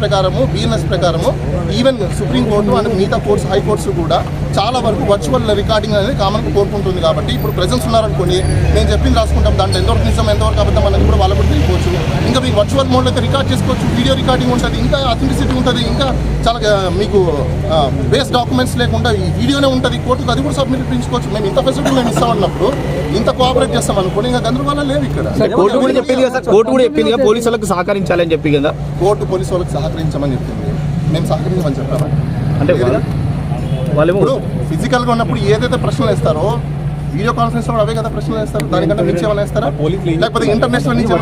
ప్రకారము బిఎన్ఎస్ ప్రకారము even supreme court and మిగతా కోర్ట్స్ హై కోర్ట్స్ కూడా చాలా వరకు వర్చువల్ రికార్డింగ్ అనేది కామన్ కోరుకుంటుంది కాబట్టి ఇప్పుడు ప్రెజెన్స్ ఉన్నారనుకోండి నేను చెప్పింది రాసుకుంటాం దాంట్లో ఎంతవరకు నిజం ఎంతవరకు అబద్ధం అనేది కూడా వాళ్ళకు కూడా తెలియవచ్చు ఇంకా మీకు వర్చువల్ మోడ్లో అయితే రికార్డ్ చేసుకోవచ్చు వీడియో రికార్డింగ్ ఉంటుంది ఇంకా అథెంటిసిటీ ఉంటుంది ఇంకా చాలా మీకు బేస్ డాక్యుమెంట్స్ లేకుండా ఈ వీడియోనే ఉంటుంది కోర్టుకు అది కూడా సబ్మిట్ చేయించుకోవచ్చు. మేము ఇంత ఫెసిలిటీ మేము ఇస్తామన్నప్పుడు ఇంత కోఆపరేట్ చేస్తాం అనుకోండి ఇంకా గందరగోళం లేవు ఇక్కడ. కోర్టు కూడా చెప్పింది పోలీసులకు సహకరించాలని చెప్పి కదా. కోర్టు పోలీసు వాళ్ళకి సహకరించమని చెప్పింది. మేము సహకరించమని చెప్పాము. అంటే ఫిజికల్గా ఉన్నప్పుడు ఏదైతే ప్రశ్నలు వేస్తారో వీడియో కాన్ఫరెన్స్లో అవే కదా ప్రశ్నలు వేస్తారు. దానికంటే మించి ఏమైనా వేస్తారా? లేకపోతే ఇంటర్నేషనల్ నుంచి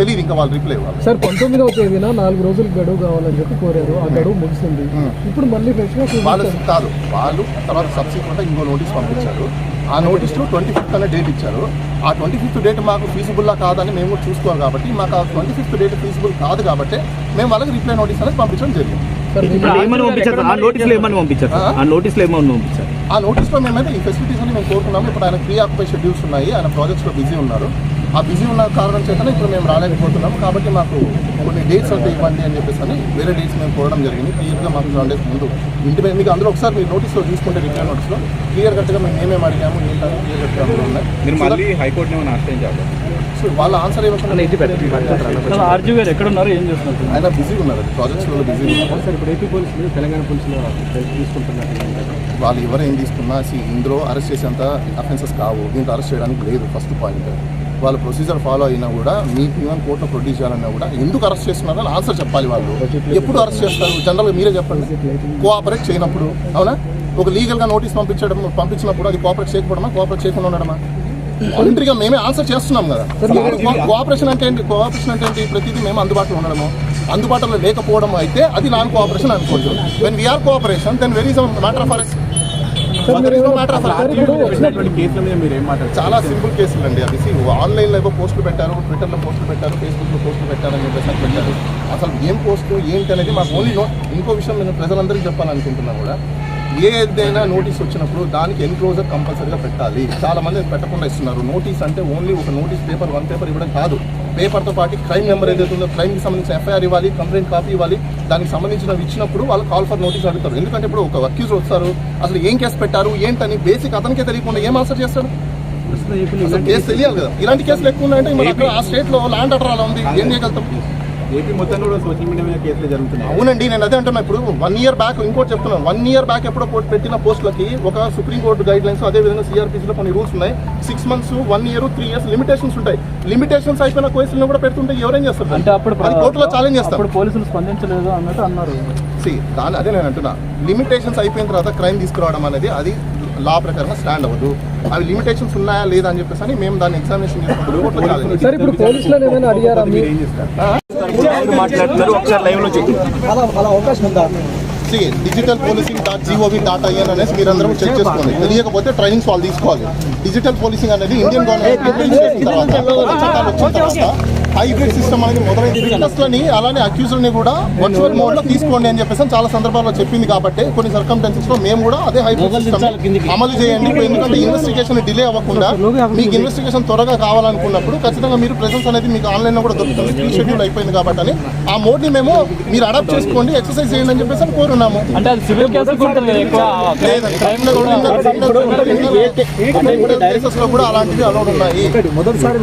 తెలియదు ఇంకా వాళ్ళు రిప్లై సార్ పంతొమ్మిదవ తేదీన నాలుగు రోజులు గడువు కావాలని చెప్పి కోరారు. ఆ గడువు ముగిసింది. ఇప్పుడు మళ్ళీ ఫ్రెష్గా వాళ్ళు కాదు వాళ్ళు తర్వాత సబ్సిక్వెంట్ ఇంకో నోటీస్ పంపించారు. ఆ నోటీస్లో ట్వంటీ ఫిఫ్త్ అనే డేట్ ఇచ్చారు. ఆ ట్వంటీ ఫిఫ్త్ డేట్ మాకు ఫీజిబుల్లా కాదని మేము చూసుకోవాలి కాబట్టి మాకు ఆ ట్వంటీ ఫిఫ్త్ డేట్ ఫీజిబుల్ కాదు కాబట్టి మేము వాళ్ళకి రిప్లై నోటీస్ అనేది పంపించడం జరిగింది. సార్ ఇప్పుడు ఏమని పంపించారు? ఆ నోటీసులు ఏమని పంపించారు సార్? ఆ? నోటీసులు ఏమని పంపించారు? ఆ నోటీస్లో మేమైతే ఈ ఫెసిలిటీస్ అని మేము కోరుకున్నాము. ఇప్పుడు ఆయన ప్రీ ఆక్యుపై షెడ్యూల్స్ ఉన్నాయి. ఆయన ప్రాజెక్ట్స్లో బిజీ ఉన్నారు. ఆ బిజీ ఉన్న కారణం చేతనే ఇప్పుడు మేము రాలేకపోతున్నాము. కాబట్టి మాకు కొన్ని డేట్స్ అయితే ఇవ్వండి అని చెప్పేసి అని వేరే డేట్స్ మేము కోరడం జరిగింది. క్లియర్గా మాకు సెవెన్ డేస్ ముందు ఇంటి మీద మీకు అందులో ఒకసారి మీరు నోటీస్లో తీసుకుంటే రిప్లై నోటీస్లో క్లియర్ కట్గా మేము ఏమేమి అడిగాము ఏంటని క్లియర్ కట్గా ఉన్నాయి. మీరు మళ్ళీ హైకోర్టుని ఆశ్రయించాలి సో వాళ్ళ ఆన్సర్ ఏమవుతుంది పెట్టి ఆర్జీ గారు ఎక్కడ ఉన్నారు? ఏం చేస్తున్నారు? ఆయన బిజీగా ఉన్నారు. ప్రాజెక్ట్స్లో బిజీగా ఉన్నారు. సార్ ఇప్పుడు ఏపీ పోలీసులు తెలంగాణ పోలీసులు తీసుకుంటున్నారు. వాళ్ళు ఎవరు ఏం తీసుకున్నా ఇందులో అరెస్ట్ చేసేంత అఫెన్సెస్ కావు. దీంట్లో అరెస్ట్ చేయడానికి లేదు ఫస్ట్ పాయింట్ వాళ్ళ ప్రొసీజర్ ఫాలో అయినా కూడా మీకు ఈవెన్ కోర్టులో ప్రొడ్యూస్ చేయాలన్నా కూడా ఎందుకు అరెస్ట్ చేస్తున్నారో అని ఆన్సర్ చెప్పాలి వాళ్ళు. ఎప్పుడు అరెస్ట్ చేస్తారు? జనరల్గా మీరే చెప్పండి. కోఆపరేట్ చేయనప్పుడు అవునా? ఒక లీగల్గా నోటీస్ పంపించడం పంపించినప్పుడు అది కోఆపరేట్ చేయకపోవడమా? కోఆపరేట్ చేయకుండా ఉండడమా? వాలంటరీగా మేమే ఆన్సర్ చేస్తున్నాం కదా. కోఆపరేషన్ అంటే ఏంటి? కోఆపరేషన్ అంటే ఏంటి? ప్రతిదీ మేము అందుబాటులో ఉండడము. అందుబాటులో లేకపోవడం అయితే అది నాన్ కోఆపరేషన్ అనుకోవచ్చు when we are cooperation then very matter of arrest చాలా సింపుల్ కేసులు అండి అది ఆన్లైన్లో ఏవో పోస్టులు పెట్టారు ట్విట్టర్లో పోస్టులు పెట్టారు ఫేస్బుక్లో పోస్టులు పెట్టారు అని చెప్పేసి పెట్టారు. అసలు ఏం పోస్టు ఏంటి అనేది మాకు ఓన్లీ ఇంకో విషయం నేను ప్రజలందరికీ చెప్పాలనుకుంటున్నా కూడా. ఏదైనా నోటీస్ వచ్చినప్పుడు దానికి ఎన్క్లోజర్ కంపల్సరీగా పెట్టాలి. చాలా మంది పెట్టకుండా ఇస్తున్నారు. నోటీస్ అంటే ఓన్లీ ఒక నోటీస్ పేపర్ వన్ పేపర్ ఇవ్వడం కాదు. పేపర్తో పాటు క్రైమ్ నెంబర్ ఏదైతే ఉందో క్రైమ్కి సంబంధించిన ఎఫ్ఐఆర్ ఇవ్వాలి కంప్లైంట్ కాపీ ఇవ్వాలి దానికి సంబంధించినవి ఇచ్చినప్పుడు వాళ్ళు కాల్ ఫర్ నోటీస్ అడుగుతారు. ఎందుకంటే ఇప్పుడు ఒక అక్యూజ్ వస్తారు అసలు ఏం కేసు పెట్టారు ఏంటని బేసిక్ అతనికే తెలియకుండా ఏం ఆన్సర్ చేస్తాడు అసలు కేసు తెలియాలి కదా. ఇలాంటి కేసులు ఎక్కువ ఉన్నాయంటే ఆ స్టేట్లో ల్యాండ్ ఆర్డర్ అలా ఉంది? ఏం చేయగలుగుతాం? ఏపీ మొత్తం కూడా సోషల్ మీడియా మీద కేసులు జరుగుతున్నాయి. అవునండి నేను అదే అంటున్నా ఇప్పుడు. వన్ ఇయర్ బ్యాక్ ఇంకోటి చెప్తున్నాను. వన్ ఇయర్ బ్యాక్ ఎప్పుడో పోస్ట్ పెట్టిన పోస్టులకి ఒక సుప్రీంకోర్టు గైడ్ లైన్స్ అదే విధంగా సిఆర్పిసిలో కొన్ని రూల్స్ ఉన్నాయి. Six months one year three years limitations ఉంటాయి. లిమిటేషన్స్ అయిపోయిన కేసులను కూడా పెడుతుంటే ఎవరేం చేస్తారు? అంటే అప్పుడు కోర్టులో ఛాలెంజ్ చేస్తారు. పోలీసులు స్పందించలేదు అన్నట్టు అన్నారు. దాని అదే నేను అంటున్నా. లిమిటేషన్స్ అయిపోయిన తర్వాత క్రైమ్ తీసుకురావడం అనేది అది లా ప్రకారంగా స్టాండ్ అవ్వదు. అవి లిమిటేషన్స్ ఉన్నాయా లేదా అని చెప్పేసి మేము దాన్ని ఎగ్జామినేషన్ చేసుకుంటాం మాట్లాడుతున్నారు ఒకసారి లైవ్లో చెక్ అలా అలా అవకాశం ఉందా digital policing dot G O V dot I N అనేసి మీరందరూ చెక్ చేసుకోండి. తెలియకపోతే ట్రైనింగ్స్ వాళ్ళు తీసుకోవాలి. డిజిటల్ పోలీసింగ్ అనేది ఇండియన్ గవర్నమెంట్ తర్వాత హైబ్రిడ్ సిస్టమ్ అనేది మొదలైంది. విట్నెస్లని అలానే అక్యూజ్లని కూడా వర్చువల్ మోడ్లో తీసుకోండి అని చెప్పేసి చాలా సందర్భాల్లో చెప్పింది కాబట్టి కొన్ని సర్కమ్టెన్సెస్లో మేము కూడా అదే హైబ్రిడ్ సిస్టమ్ అమలు చేయండి. ఎందుకంటే ఇన్వెస్టిగేషన్ డిలే అవ్వకుండా మీకు ఇన్వెస్టిగేషన్ త్వరగా కావాలనుకున్నప్పుడు ఖచ్చితంగా మీరు ప్రెసెన్స్ అనేది మీకు ఆన్లైన్లో కూడా దొరుకుతుంది. ప్రీ షెడ్యూల్ అయిపోయింది కాబట్టి అని. ఆ మోడ్ని మేము మీరు అడాప్ట్ చేసుకోండి ఎక్సర్సైజ్ చేయండి అని చెప్పేసి అని కోరున్నాము. కేసెస్లో కూడా అలాంటివి అలౌడ్ ఉన్నాయి మొదటిసారి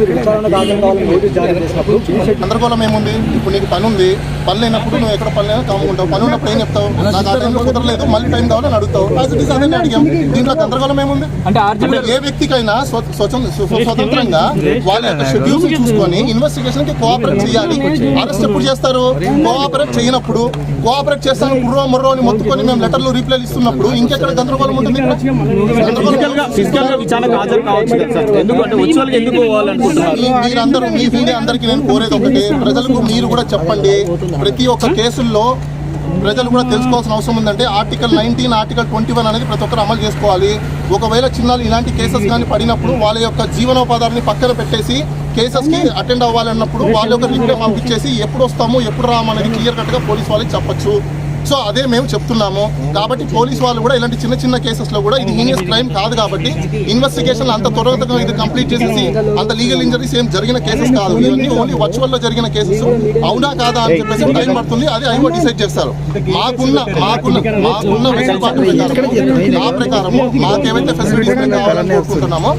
చేసినప్పుడు గందరగోళం ఏముంది? ఇప్పుడు నీకు పని ఉంది పని లేనప్పుడు నువ్వు ఎక్కడ పని లేనా కాముకుంటావు పని ఉన్నప్పుడు ఏం చెప్తావు? నాకు ఆ టైంలో కుదరలేదు. మళ్ళీ టైం కావాలని అడుగుతావు. ఈస్ అదే అడిగాం దీంట్లో గందరగోళం ఏముంది? అంటే ఏ వ్యక్తికైనా స్వతంత్రంగా వాళ్ళ యొక్క షెడ్యూల్స్ చూసుకొని ఇన్వెస్టిగేషన్కి కోఆపరేట్ చేయాలి. అరెస్ట్ ఎప్పుడు చేస్తారు? కోఆపరేట్ చేయనప్పుడు కోఆపరేట్ చేస్తాను కుర్రో ముర్రో అని మొత్తుకొని మేము లెటర్లు రీప్లైలు ఇస్తున్నప్పుడు ఇంకెక్కడ గందరగోళం ఉంటుంది? మీరందరూ మీ మీడియా అందరికీ నేను కోరేది ఒకటి ప్రజలకు మీరు కూడా చెప్పండి. ప్రతి ఒక్క కేసుల్లో ప్రజలు కూడా తెలుసుకోవాల్సిన అవసరం ఉందంటే article nineteen article twenty one అనేది ప్రతి ఒక్కరు అమలు చేసుకోవాలి. ఒకవేళ చిన్నాలు ఇలాంటి కేసెస్ కానీ పడినప్పుడు వాళ్ళ యొక్క జీవనోపాధాన్ని పక్కన పెట్టేసి కేసెస్కి అటెండ్ అవ్వాలన్నప్పుడు వాళ్ళ యొక్క రిప్లై పంపించేసి ఎప్పుడు వస్తాము ఎప్పుడు రాము అనేది క్లియర్ కట్గా పోలీస్ వాళ్ళకి చెప్పచ్చు. సో అదే మేము చెప్తున్నాము. కాబట్టి పోలీస్ వాళ్ళు కూడా ఇలాంటి చిన్న చిన్న కేసెస్లో కూడా ఇది హీనియస్ క్రైమ్ కాదు కాబట్టి ఇన్వెస్టిగేషన్ అంత త్వరగా ఇది కంప్లీట్ చేసేసి అంత లీగల్ ఇంజరీస్ ఏం జరిగిన కేసెస్ కాదు. ఇవన్నీ ఓన్లీ వర్చువల్లో జరిగిన కేసెస్ అవునా కాదా అని చెప్పేసి టైం పడుతుంది. అది ఐఓ డిసైడ్ చేస్తారు. మాకున్న మాకున్న మాకున్న వెసులుబాటు ప్రకారం. నా ప్రకారం మాకేవైతే ఫెసిలిటీస్ కావాలని కోరుకుంటున్నామో